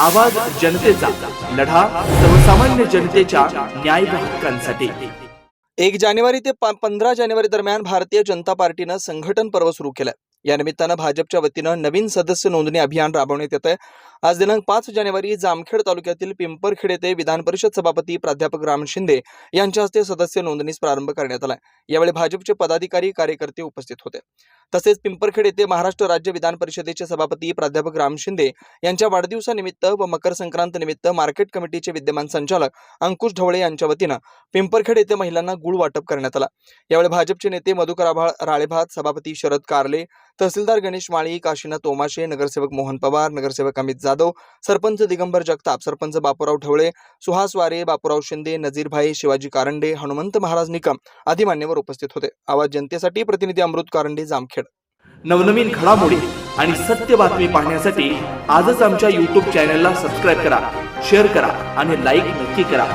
आवाज जनतेचा लढा सर्वसामान्य जनतेच्या न्याय हक्कांसाठी. एक जानेवारी ते पंधरा जानेवारी दरम्यान भारतीय जनता पार्टीनं संघटन पर्व सुरू केलं. या निमित्तानं भाजपच्या वतीनं नवीन सदस्य नोंदणी अभियान राबवण्यात येत आहे आज दिनांक पाच जानेवारी जामखेड तालुक्यातील पिंपरखेड येथे विधान परिषद सभापती प्राध्यापक राम शिंदे यांच्या हस्ते सदस्य नोंदणीस प्रारंभ करण्यात आला यावेळी भाजपचे पदाधिकारी कार्यकर्ते उपस्थित होते. तसेच पिंपरखेड येथे महाराष्ट्र राज्य विधान परिषदेचे सभापती प्राध्यापक राम शिंदे यांच्या वाढदिवसानिमित्त व मकर संक्रांत निमित्त मार्केट कमिटीचे विद्यमान संचालक अंकुश ढवळे यांच्या वतीनं पिंपरखेड येथे महिलांना गुळ वाटप करण्यात आला. यावेळी भाजपचे नेते मधुकर राळेभात सभापती शरद कारले तहसीलदार गणेश माळी काशीनाथ तोमाशे नगरसेवक मोहन पवार नगरसेवक अमित जाधव सरपंच दिगंबर जगताप सरपंच बापूराव ठेवळे सुहास वारे बापूराव शिंदे नजीरभाई शिवाजी कारंडे हनुमंत महाराज निकम आदी मान्यवर उपस्थित होते. आवाज जनतेसाठी प्रतिनिधी अमृत कारंडे जामखेड. नवनवीन घडामोडी आणि सत्य बातमी पाहण्यासाठी आजच आमच्या यूट्यूब चॅनलला सबस्क्राईब करा शेअर करा आणि लाईक नक्की करा.